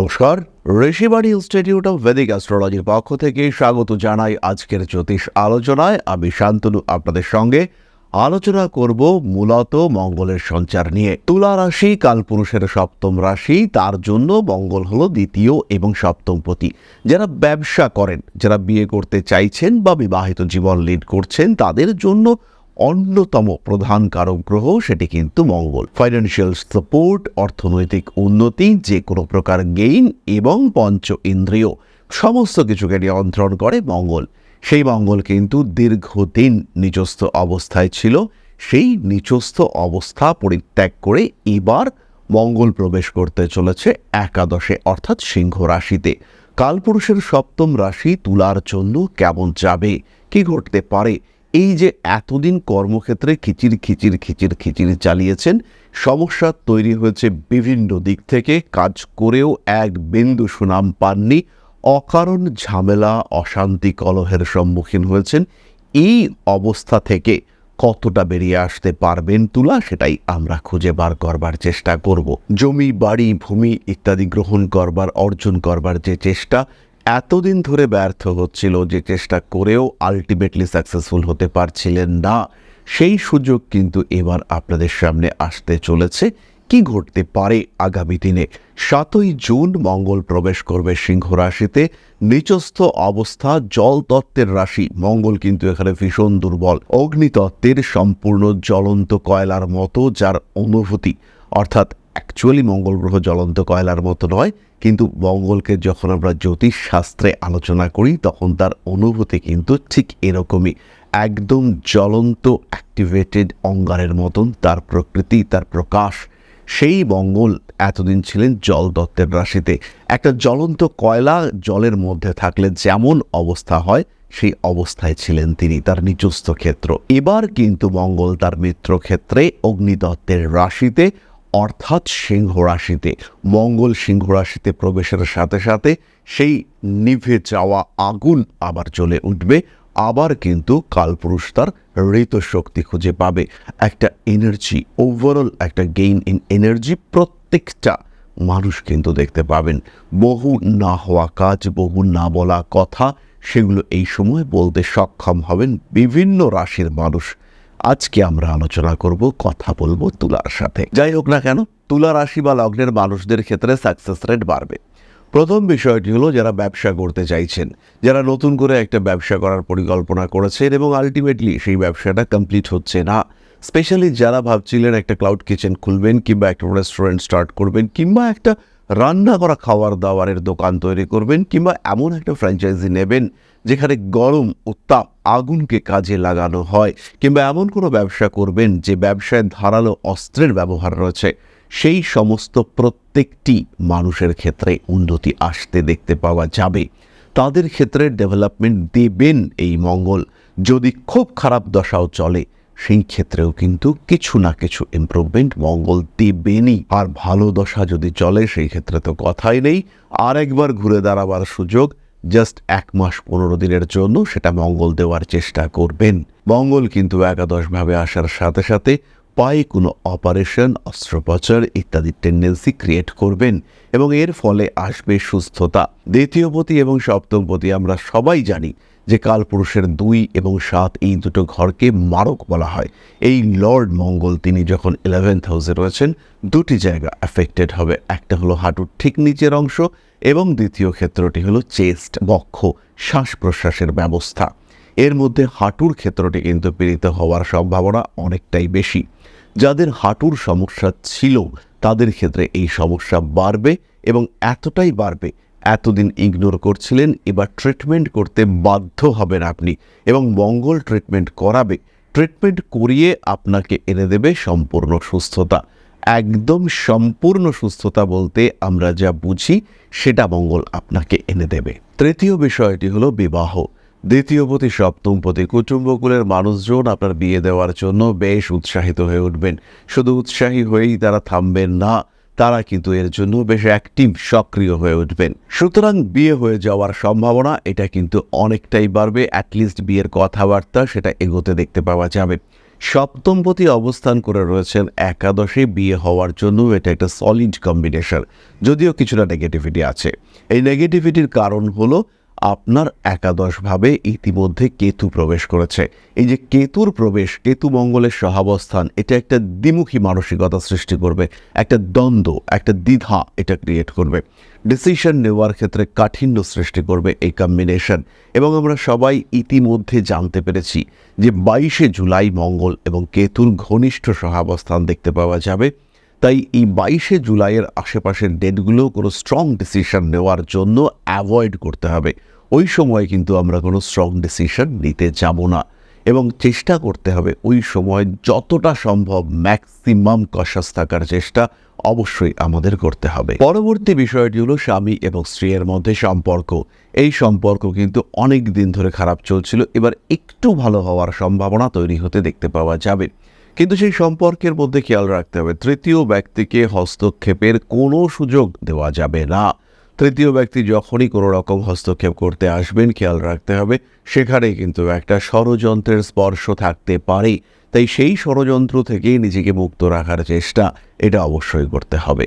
নমস্কার, Rishibani institute of Vedic অ্যাস্ট্রোলজির পক্ষ থেকে স্বাগত জানাই আজকের জ্যোতিষ আলোচনায়। আমি শান্তনু, আপনাদের সঙ্গে আলোচনা করব মূলত মঙ্গলের সঞ্চার নিয়ে। তুলা রাশি, কালপুরুষের সপ্তম রাশি, তার জন্য মঙ্গল হলো দ্বিতীয় এবং সপ্তম পতি। যারা ব্যবসা করেন, যারা বিয়ে করতে চাইছেন বা বিবাহিত জীবন লিড করছেন, তাদের জন্য অন্যতম প্রধান কারক গ্রহ সেটি কিন্তু মঙ্গল। ফাইন্যান্সিয়াল সাপোর্ট অর্থনৈতিক উন্নতি, যে কোনো প্রকার গেইন এবং পঞ্চ ইন্দ্রিয়, সমস্ত কিছুকে নিয়ন্ত্রণ করে মঙ্গল। সেই মঙ্গল কিন্তু দীর্ঘদিন নিচস্থ অবস্থায় ছিল। সেই নিচস্থ অবস্থা পরিত্যাগ করে এবার মঙ্গল প্রবেশ করতে চলেছে একাদশে, অর্থাৎ সিংহ রাশিতে। কালপুরুষের সপ্তম রাশি তুলার জন্য কেমন যাবে, কি ঘটতে পারে এই যে এতদিন কর্মক্ষেত্রে খিচির খিচির খিচির খিচির চালিয়েছেন, সমস্যা তৈরি হয়েছে বিভিন্ন দিক থেকে। কাজ করেও এক বিন্দু সুনাম পাননি। অকারণ ঝামেলা, অশান্তি, কলহের সম্মুখীন হয়েছেন। এই অবস্থা থেকে কতটা বেরিয়ে আসতে পারবেন তুলা, সেটাই আমরা খুঁজে বার করবার চেষ্টা করব। জমি, বাড়ি, ভূমি ইত্যাদি গ্রহণ করবার, অর্জন করবার যে চেষ্টা এতদিন ধরে ব্যর্থ হচ্ছিল যে চেষ্টা করেও আলটিমেটলি সাকসেসফুল হতে পারছিলেন না। সেই সুযোগ কিন্তু এবার আপনাদের সামনে আসতে চলেছে। কি ঘটতে পারে আগামী দিনে? সাতই জুন মঙ্গল প্রবেশ করবে সিংহ রাশিতে। নিচস্থ অবস্থা, জল তত্ত্বের রাশি। মঙ্গল কিন্তু এখানে ভীষণ দুর্বল। অগ্নিতত্ত্বের সম্পূর্ণ জ্বলন্ত কয়লার মতো, যার অনুভূতি, অর্থাৎ অ্যাকচুয়ালি মঙ্গল গ্রহ জ্বলন্ত কয়লার মতো নয়, কিন্তু মঙ্গলকে যখন আমরা জ্যোতিষ শাস্ত্রে আলোচনা করি, তখন তার অনুভূতি কিন্তু ঠিক এরকমই। একদম জ্বলন্ত অ্যাক্টিভেটেড অঙ্গারের মতন তার প্রকৃতি, তার প্রকাশ। সেই মঙ্গল এতদিন ছিলেন জল দত্তের রাশিতে। একটা জ্বলন্ত কয়লা জলের মধ্যে থাকলে যেমন অবস্থা হয়, সেই অবস্থায় ছিলেন তিনি, তার নিজস্ব ক্ষেত্র। এবার কিন্তু মঙ্গল তার মিত্র ক্ষেত্রে অগ্নিদত্তের রাশিতে অর্থাৎ সিংহ রাশিতে, মঙ্গল সিংহ রাশিতে প্রবেশের সাথে সাথে সেই নিভে যাওয়া আগুন আবার চলে উঠবে। আবার কিন্তু কালপুরুষ তার ঋত শক্তি খুঁজে পাবে। একটা এনার্জি ওভারঅল একটা গেইন ইন এনার্জি প্রত্যেকটা মানুষ কিন্তু দেখতে পাবেন। বহু না হওয়া কাজ, বহু না বলা কথা, সেগুলো এই সময় বলতে সক্ষম হবেন বিভিন্ন রাশির মানুষ। আজকে আমরা আলোচনা করব কথা বলব তুলার সাথে। যাই হোক না কেন, তুলা রাশি বা লগ্নের মানুষদের ক্ষেত্রে সাকসেস রেট বাড়বে। প্রথম বিষয়টি হলো যারা ব্যবসা করতে চাইছেন, যারা নতুন করে একটা ব্যবসা করার পরিকল্পনা করেছেন এবং আলটিমেটলি সেই ব্যবসাটা কমপ্লিট হচ্ছে না। স্পেশালি যারা ভাবছিলেন একটা ক্লাউড কিচেন খুলবেন কিংবা একটা রেস্টুরেন্ট স্টার্ট করবেন কিংবা একটা রান্না করা খাওয়ার দাওয়ারের দোকান তৈরি করবেন কিংবা এমন একটা ফ্র্যাঞ্চাইজি নেবেন যেখানে গরম উত্তাপ আগুনকে কাজে লাগানো হয় কিংবা এমন কোনো ব্যবসা করবেন যে ব্যবসায় ধারালো অস্ত্রের ব্যবহার রয়েছে। সেই সমস্ত প্রত্যেকটি মানুষের ক্ষেত্রে উন্নতি আসতে দেখতে পাওয়া যাবে। তাদের ক্ষেত্রে ডেভেলপমেন্ট দেবেন এই মঙ্গল। যদি খুব খারাপ দশাও চলে সেই ক্ষেত্রেও কিন্তু কিছু না কিছু ইমপ্রুভমেন্ট মঙ্গল দেবেনই। আর ভালো দশা যদি চলে, সেই ক্ষেত্রে তো কথাই নেই। আর একবার ঘুরে দাঁড়াবার সুযোগ জাস্ট এক মাস পনেরো দিনের জন্য সেটা মঙ্গল দেওয়ার চেষ্টা করবেন। মঙ্গল কিন্তু একাদশভাবে আসার সাথে সাথে পায়ে কোনো অপারেশন অস্ত্রোপচার ইত্যাদি টেন্ডেন্সি ক্রিয়েট করবেন এবং এর ফলে আসবে সুস্থতা। দ্বিতীয় পতি এবং সপ্তম পতি আমরা সবাই জানি যে কালপুরুষের দুই এবং সাত এই দুটো ঘরকে মারক বলা হয়। এই লর্ড মঙ্গল তিনি যখন ইলেভেন্থ হাউসে রয়েছেন, দুটি জায়গা অ্যাফেক্টেড হবে। একটা হলো হাঁটুর ঠিক নিচের অংশ এবং দ্বিতীয় ক্ষেত্রটি হলো চেস্ট, বক্ষ, শ্বাস প্রশ্বাসের ব্যবস্থা। এর মধ্যে হাঁটুর ক্ষেত্রটি কিন্তু পীড়িত হওয়ার সম্ভাবনা অনেকটাই বেশি। যাদের হাঁটুর সমস্যা ছিল, তাদের ক্ষেত্রে এই সমস্যা বাড়বে এবং এতটাই বাড়বে এতদিন ইগনোর করছিলেন, এবার ট্রিটমেন্ট করতে বাধ্য হবেন আপনি এবং মঙ্গল ট্রিটমেন্ট করাবে। ট্রিটমেন্ট করিয়ে আপনাকে এনে দেবে সম্পূর্ণ সুস্থতা। একদম সম্পূর্ণ সুস্থতা বলতে আমরা যা বুঝি, সেটা মঙ্গল আপনাকে এনে দেবে। তৃতীয় বিষয়টি হলো বিবাহ। দ্বিতীয় পতি সপ্তম পতি কুটুম্বকুলের মানুষজন আপনার বিয়ে দেওয়ার জন্য বেশ উৎসাহিত হয়ে উঠবেন। শুধু উৎসাহী হয়েই তারা থামবেন না। তারা কিন্তু এর জন্য বেশ অ্যাক্টিভ সক্রিয় হয়ে উঠবেন। সুতরাং বিয়ে হয়ে যাওয়ার সম্ভাবনা এটা কিন্তু অনেকটাই বাড়বে অ্যাটলিস্ট বিয়ের কথাবার্তা সেটা এগোতে দেখতে পাওয়া যাবে। সপ্তমপতি অবস্থান করে রয়েছেন একাদশে বিয়ে হওয়ার জন্য এটা একটা সলিড কম্বিনেশন যদিও কিছুটা নেগেটিভিটি আছে। এই নেগেটিভিটির কারণ হলো আপনার একাদশভাবে ইতিমধ্যে কেতু প্রবেশ করেছে। এই যে কেতুর প্রবেশ, কেতু মঙ্গলের সহাবস্থান, এটা একটা দ্বিমুখী মানসিকতা সৃষ্টি করবে। একটা দ্বন্দ্ব, একটা দ্বিধা এটা ক্রিয়েট করবে। ডিসিশন নেওয়ার ক্ষেত্রে কাঠিন্য সৃষ্টি করবে এই কম্বিনেশন এবং আমরা সবাই ইতিমধ্যে জানতে পেরেছি যে বাইশে জুলাই মঙ্গল এবং কেতুর ঘনিষ্ঠ সহাবস্থান দেখতে পাওয়া যাবে। তাই এই বাইশে জুলাইয়ের আশেপাশের ডেটগুলো কোনো স্ট্রং ডিসিশন নেওয়ার জন্য অ্যাভয়েড করতে হবে। ওই সময় কিন্তু আমরা কোনো স্ট্রং ডিসিশন নিতে যাব না এবং চেষ্টা করতে হবে ওই সময় যতটা সম্ভব ম্যাক্সিমাম কশাস থাকার চেষ্টা অবশ্যই আমাদের করতে হবে। পরবর্তী বিষয়টি হলো স্বামী এবং স্ত্রীর মধ্যে সম্পর্ক। এই সম্পর্ক কিন্তু অনেক দিন ধরে খারাপ চলছিল, এবার একটু ভালো হওয়ার সম্ভাবনা তৈরি হতে দেখতে পাওয়া যাবে। কিন্তু সেই সম্পর্কের মধ্যে খেয়াল রাখতে হবে, তৃতীয় ব্যক্তিকে হস্তক্ষেপের কোনো সুযোগ দেওয়া যাবে না। তৃতীয় ব্যক্তি যখনই কোনো রকম হস্তক্ষেপ করতে আসবেন, খেয়াল রাখতে হবে, সেখানে কিন্তু একটা ষড়যন্ত্রের স্পর্শ থাকতে পারে। তাই সেই ষড়যন্ত্র থেকে নিজেকে মুক্ত রাখার চেষ্টা, এটা অবশ্যই করতে হবে।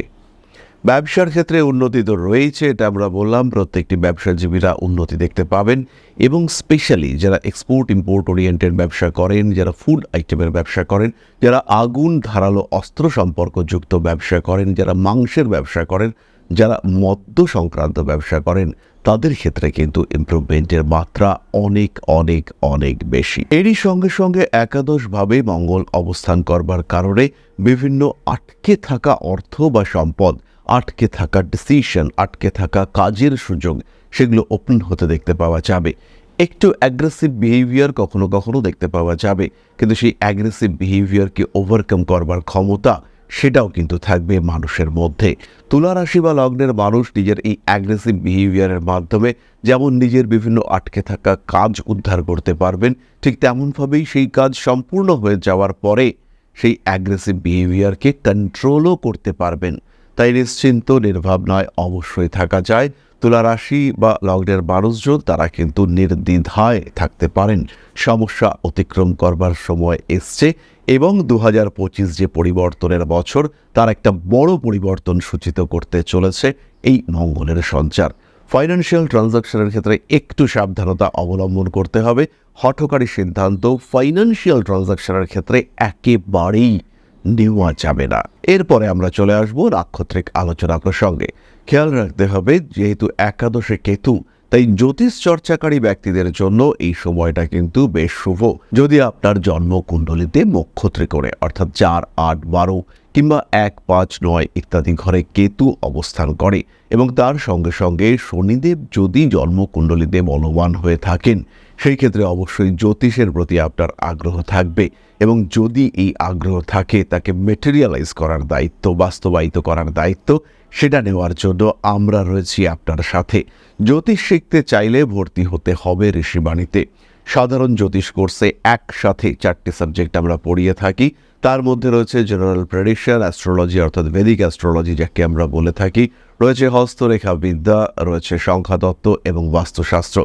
ব্যবসার ক্ষেত্রে উন্নতি তো রয়েছে, এটা আমরা বললাম, প্রত্যেকটি ব্যবসাজীবীরা উন্নতি দেখতে পাবেন এবং স্পেশালি যারা এক্সপোর্ট ইম্পোর্ট ওরিয়েন্টেড ব্যবসা করেন, যারা ফুড আইটেমের ব্যবসা করেন, যারা আগুন, ধারালো অস্ত্র সম্পর্কযুক্ত ব্যবসা করেন, যারা মাংসের ব্যবসা করেন যারা মদ্য সংক্রান্ত ব্যবসা করেন, তাদের ক্ষেত্রে কিন্তু ইমপ্রুভমেন্টের মাত্রা অনেক অনেক অনেক বেশি। এরই সঙ্গে সঙ্গে একাদশভাবে মঙ্গল অবস্থান করবার কারণে বিভিন্ন আটকে থাকা অর্থ বা সম্পদ, আটকে থাকা ডিসিশন আটকে থাকা কাজের সুযোগ, সেগুলো ওপেন হতে দেখতে পাওয়া যাবে। একটু অ্যাগ্রেসিভ বিহেভিয়ার কখনো কখনো দেখতে পাওয়া যাবে, কিন্তু সেই অ্যাগ্রেসিভ বিহেভিয়ারকে ওভারকাম করবার ক্ষমতা সেটাও কিন্তু থাকবে মানুষের মধ্যে। তুলা রাশি বা লগ্নের মানুষ নিজের এই অ্যাগ্রেসিভ বিহেভিয়ারের মাধ্যমে যেমন নিজের বিভিন্ন আটকে থাকা কাজ উদ্ধার করতে পারবেন, ঠিক তেমনভাবেই সেই কাজ সম্পূর্ণ হয়ে যাওয়ার পরে সেই অ্যাগ্রেসিভ বিহেভিয়ারকে কন্ট্রোলও করতে পারবেন। তাই নিশ্চিন্ত নির্ভাবনায় অবশ্যই থাকা যায়। তুলা রাশি বা লগ্নের মানুষজন তারা কিন্তু নির্দ্বিধায় থাকতে পারেন। সমস্যা অতিক্রম করবার সময় এসছে এবং দু হাজার পঁচিশ যে পরিবর্তনের বছর, তার একটা বড় পরিবর্তন সূচিত করতে চলেছে এই মঙ্গলের সঞ্চার। ফাইন্যান্সিয়াল ট্রানজাকশনের ক্ষেত্রে একটু সাবধানতা অবলম্বন করতে হবে। হঠকারী সিদ্ধান্ত ফাইন্যান্সিয়াল ট্রানজাকশনের ক্ষেত্রে একেবারেই নেওয়া যাবে না। এরপরে আমরা চলে আসব নাক্ষত্রিক আলোচনা প্রসঙ্গে। খেয়াল রাখতে হবে, যেহেতু একাদশে কেতু তাই জ্যোতিষ চর্চাকারী ব্যক্তিদের জন্য এই সময়টা কিন্তু বেশ শুভ। যদি আপনার জন্মকুণ্ডলিতে নক্ষত্রে অর্থাৎ চার, আট, বারো কিংবা এক, পাঁচ, নয় ইত্যাদি ঘরে কেতু অবস্থান করে এবং তার সঙ্গে সঙ্গে শনিদেব যদি জন্মকুণ্ডলিতে বলবান হয়ে থাকেন, সেই ক্ষেত্রে অবশ্যই জ্যোতিষের প্রতি আপনার আগ্রহ থাকবে এবং যদি এই আগ্রহ থাকে, তাকে মেটেরিয়ালাইজ করার দায়িত্ব, বাস্তবায়িত করার দায়িত্ব সেটা নেওয়ার জন্য আমরা রয়েছি আপনার সাথে। জ্যোতিষ শিখতে চাইলে ভর্তি হতে হবে ঋষিবাণীতে। সাধারণ জ্যোতিষ কোর্সে একসাথে চারটি সাবজেক্ট আমরা পড়িয়ে থাকি। তার মধ্যে রয়েছে জেনারেল প্রেডিকশন অ্যাস্ট্রোলজি অর্থাৎ বেদিক অ্যাস্ট্রোলজি যাকে আমরা বলে থাকি। রয়েছে হস্তরেখা বিদ্যা রয়েছে সংখ্যাতত্ত্ব এবং বাস্তুশাস্ত্র।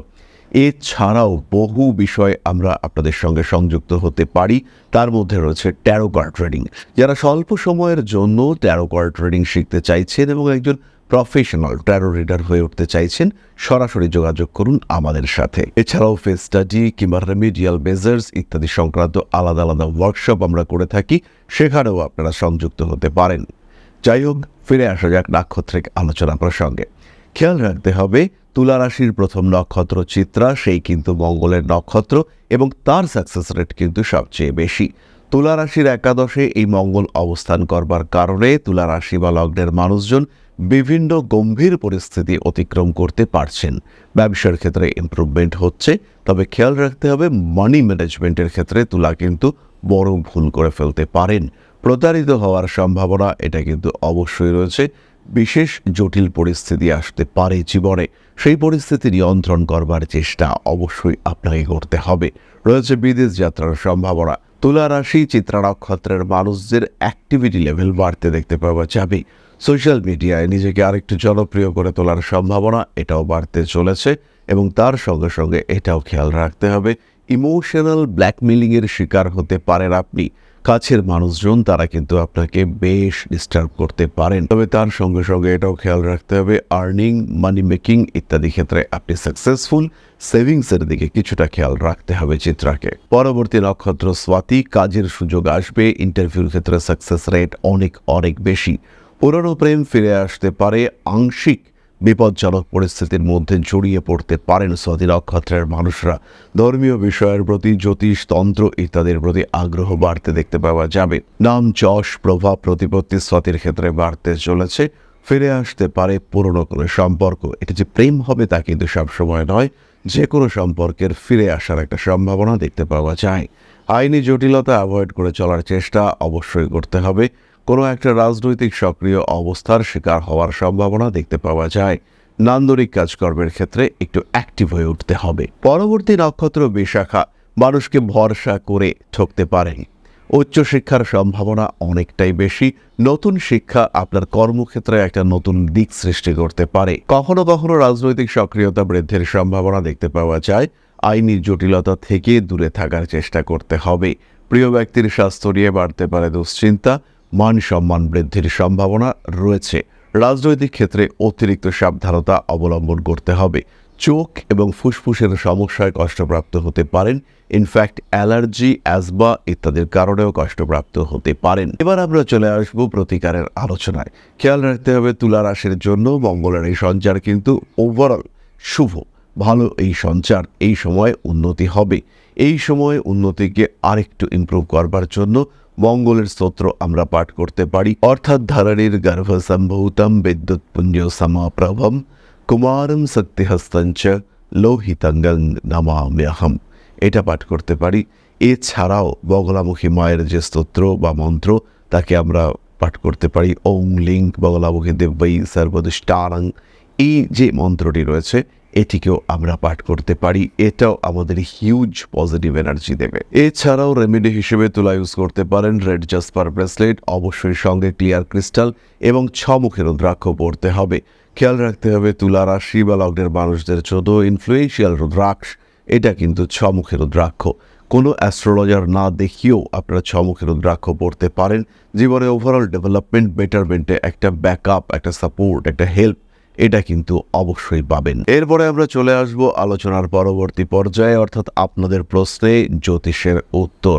এছাড়াও বহু বিষয় আমরা আপনাদের সঙ্গে সংযুক্ত হতে পারি। তার মধ্যে রয়েছে ট্যারো কার্ড ট্রেডিং যারা স্বল্প সময়ের জন্য ট্যারো কার্ড ট্রেডিং শিখতে চাইছেন এবং একজন প্রফেশনাল ট্যারো রিডার হয়ে উঠতে চাইছেন, সরাসরি যোগাযোগ করুন আমাদের সাথে। এছাড়াও ফেস স্টাডি কিংবা রেমিডিয়াল মেজার্স ইত্যাদি সংক্রান্ত আলাদা আলাদা ওয়ার্কশপ আমরা করে থাকি, সেখানেও আপনারা সংযুক্ত হতে পারেন। যাই হোক, ফিরে আসা যাক নাক্ষত্রিক আলোচনা প্রসঙ্গে। খেয়াল রাখতে হবে তুলা রাশির প্রথম নক্ষত্র চিত্রা, সেই কিন্তু মঙ্গলের নক্ষত্র এবং তার সাকসেস রেট কিন্তু সবচেয়ে বেশি। তুলা রাশির একাদশে এই মঙ্গল অবস্থান করবার কারণে তুলা রাশি বা লগ্নের মানুষজন বিভিন্ন গম্ভীর পরিস্থিতি অতিক্রম করতে পারছেন। ব্যবসার ক্ষেত্রে ইমপ্রুভমেন্ট হচ্ছে, তবে খেয়াল রাখতে হবে মানি ম্যানেজমেন্টের ক্ষেত্রে তুলা কিন্তু বড় ভুল করে ফেলতে পারেন। প্রতারিত হওয়ার সম্ভাবনা, এটা কিন্তু অবশ্যই রয়েছে। বিশেষ জটিল পরিস্থিতি আসতে পারে জীবনে। সেই পরিস্থিতি নিয়ন্ত্রণ করবার চেষ্টা অবশ্যই আপনাকে করতে হবে। রয়েছে বিদেশ যাত্রার সম্ভাবনা। তুলা রাশি, চিত্রা নক্ষত্রের মানুষদের অ্যাক্টিভিটি লেভেল বাড়তে দেখতে পাওয়া যাবে। সোশ্যাল মিডিয়ায় নিজেকে আরেকটু জনপ্রিয় করে তোলার সম্ভাবনা এটাও বাড়তে চলেছে এবং তার সঙ্গে সঙ্গে এটাও খেয়াল রাখতে হবে। ইমোশনাল ব্ল্যাকমেলিং এর শিকার হতে পারেন আপনি। কাছের মানুষজন, তারা কিন্তু আপনাকে বেশ ডিস্টার্ব করতে পারেন। তবে তার সঙ্গে সঙ্গে এটাও খেয়াল রাখতে হবে আর্নিং মানি মেকিং ইত্যাদি ক্ষেত্রে আপনি সাকসেসফুল সেভিংসের দিকে কিছুটা খেয়াল রাখতে হবে চিত্রাকে। পরবর্তী নক্ষত্র স্বাতি, কাজের সুযোগ আসবে ইন্টারভিউর ক্ষেত্রে সাকসেস রেট অনেক অনেক বেশি। পুরনো প্রেম ফিরে আসতে পারে, আংশিক বিপজ্জনক পরিস্থিতির মধ্যে জড়িয়ে পড়তে পারেন স্বাতি নক্ষত্রের মানুষরা। ধর্মীয় বিষয়ের প্রতি জ্যোতিষ, তন্ত্র ইত্যাদির প্রতি আগ্রহ বাড়তে দেখতে পাওয়া যাবে। নাম, যশ, প্রভাব, প্রতিপত্তি স্বাতির ক্ষেত্রে বাড়তে চলেছে। ফিরে আসতে পারে পুরনো কোনো সম্পর্ক। এটা যে প্রেম হবে তা কিন্তু সবসময় নয়। যে কোনো সম্পর্কের ফিরে আসার একটা সম্ভাবনা দেখতে পাওয়া যায়। আইনি জটিলতা অ্যাভয়েড করে চলার চেষ্টা অবশ্যই করতে হবে। কোনো একটা রাজনৈতিক সক্রিয় অবস্থার শিকার হওয়ার সম্ভাবনা দেখতে পাওয়া যায়। নান্দনিক কাজকর্মের ক্ষেত্রে একটু অ্যাক্টিভ হয়ে উঠতে হবে। পরবর্তী নক্ষত্র বিশাখা মানুষকে ভরসা করে ঠকতে পারেন উচ্চশিক্ষার সম্ভাবনা অনেকটাই বেশি। নতুন শিক্ষা আপনার কর্মক্ষেত্রে একটা নতুন দিক সৃষ্টি করতে পারে। কখনো কখনো রাজনৈতিক সক্রিয়তা বৃদ্ধির সম্ভাবনা দেখতে পাওয়া যায়। আইনি জটিলতা থেকে দূরে থাকার চেষ্টা করতে হবে। প্রিয় ব্যক্তির স্বাস্থ্য নিয়ে বাড়তে পারে দুশ্চিন্তা। মান সম্মান বৃদ্ধির সম্ভাবনা রয়েছে। রাজনৈতিক ক্ষেত্রে অতিরিক্ত সাবধানতা অবলম্বন করতে হবে। চোখ এবং ফুসফুসের সমস্যায় কষ্টপ্রাপ্ত হতে পারেন। ইনফ্যাক্ট অ্যালার্জি, অ্যাজমা ইত্যাদির কারণেও কষ্টপ্রাপ্ত হতে পারেন। এবার আমরা চলে আসব প্রতিকারের আলোচনায়। খেয়াল রাখতে হবে, তুলা রাশির জন্য মঙ্গলের এই সঞ্চার কিন্তু ওভারঅল শুভ। ভালো এই সঞ্চার এই সময় উন্নতি হবে। এই সময়ে উন্নতিকে আরেকটু ইমপ্রুভ করবার জন্য মঙ্গলের স্তোত্র আমরা পাঠ করতে পারি। অর্থাৎ ধারণীর গর্ভসম্ভূতম বিদ্যুৎ পুঞ্জ সমাপ্রভম কুমারম শক্তিহস্তঞ্চ লোহিতাঙ্গল নামাম্যহম। এটা পাঠ করতে পারি। এছাড়াও বগলামুখী মায়ের যে স্তোত্র বা মন্ত্র, তাকে আমরা পাঠ করতে পারি। ওং লিঙ্ক বগলামুখী দেব্যই সর্বদুষ্টারং। এই যে মন্ত্রটি রয়েছে এটিকেও আমরা পাঠ করতে পারি। এটাও আমাদের হিউজ পজিটিভ এনার্জি দেবে। এছাড়াও রেমেডি হিসেবে তুলা ইউজ করতে পারেন রেড জাসপার ব্রেসলেট অবশ্যই সঙ্গে ক্লিয়ার ক্রিস্টাল এবং ছমুখের রুদ্রাক্ষ পড়তে হবে। খেয়াল রাখতে হবে তুলা রাশি বা লগ্নের মানুষদের জন্য ইনফ্লুয়েন্সিয়াল রুদ্রাক্ষ, এটা কিন্তু ছমুখের রুদ্রাক্ষ। কোনো অ্যাস্ট্রোলজার না দেখিয়েও আপনারা ছমুখের রুদ্রাক্ষ পড়তে পারেন। জীবনে ওভারঅল ডেভেলপমেন্ট বেটারমেন্টে একটা ব্যাকআপ একটা সাপোর্ট একটা হেল্প এটা কিন্তু অবশ্যই পাবেন। এরপরে আমরা চলে আসব আলোচনার পরবর্তী পর্যায়ে, অর্থাৎ আপনাদের প্রশ্নে জ্যোতিষের উত্তর।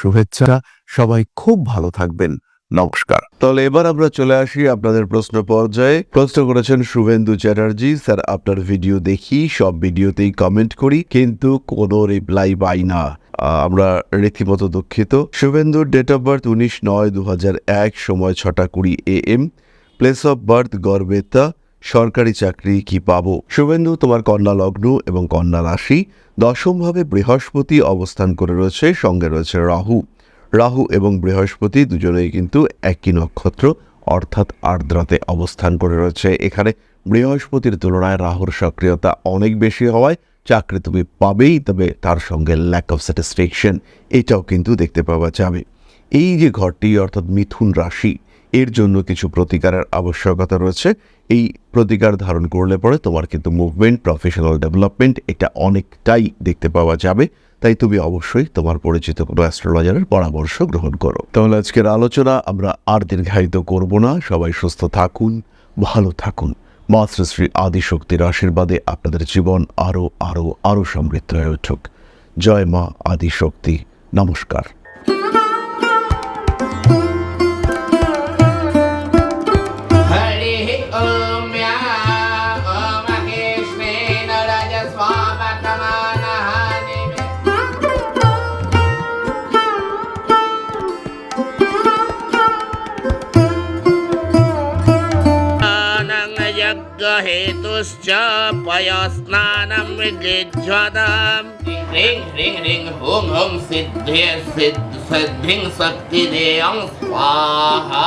শুভেচ্ছা, সবাই খুব ভালো থাকবেন। নমস্কার। তাহলে এবার আমরা চলে আসি আপনাদের প্রশ্ন পর্যায়ে। প্রশ্ন করেছেন শুভেন্দু চ্যাটার্জি, স্যার, আপনার ভিডিও দেখি, সব ভিডিওতেই কমেন্ট করি, কিন্তু কোনো রিপ্লাই পাই না। আমরা রীতিমতো দুঃখিত। শুভেন্দুর ডেট অফ বার্থ উনিশ নয় দু এক, সময় ছটা কুড়ি A M place of birth Garhbeta সরকারি চাকরি কি পাবো? শুভেন্দু, তোমার কন্যা লগ্ন এবং কন্যা রাশি দশমভাবে বৃহস্পতি অবস্থান করে রয়েছে, সঙ্গে রয়েছে রাহু। রাহু এবং বৃহস্পতি দুজনেই কিন্তু একই নক্ষত্র, অর্থাৎ আর্দ্রাতে অবস্থান করে রয়েছে। এখানে বৃহস্পতির তুলনায় রাহুর সক্রিয়তা অনেক বেশি হওয়ায় চাকরি তুমি পাবেই, তবে তার সঙ্গে ল্যাক অফ স্যাটিসফ্যাকশন এটাও কিন্তু দেখতে পাওয়া যাবে। এই যে ঘরটি, অর্থাৎ মিথুন রাশি এর জন্য কিছু প্রতিকারের আবশ্যকতা রয়েছে। এই প্রতিকার ধারণ করলে পরে তোমার কিন্তু মুভমেন্ট প্রফেশনাল ডেভেলপমেন্ট এটা অনেকটাই দেখতে পাওয়া যাবে। তাই তুমি অবশ্যই তোমার পরিচিত কোনো অ্যাস্ট্রোলজারের পরামর্শ গ্রহণ করো। তাহলে আজকের আলোচনা আমরা আর দীর্ঘায়িত করব না। সবাই সুস্থ থাকুন, ভালো থাকুন। মা শ্রী শ্রী আদিশক্তির আশীর্বাদে আপনাদের জীবন আরও আরও আরও সমৃদ্ধ হয়ে উঠুক। জয় মা আদিশক্তি। নমস্কার। यज्ञहेतुश्च पयस्नानं विजिह्वताम् ह्रीं ह्रीं ह्रीं हुं हुं सिद्धे सिद्ध सिद्धिं शक्तिदेयं स्वाहा।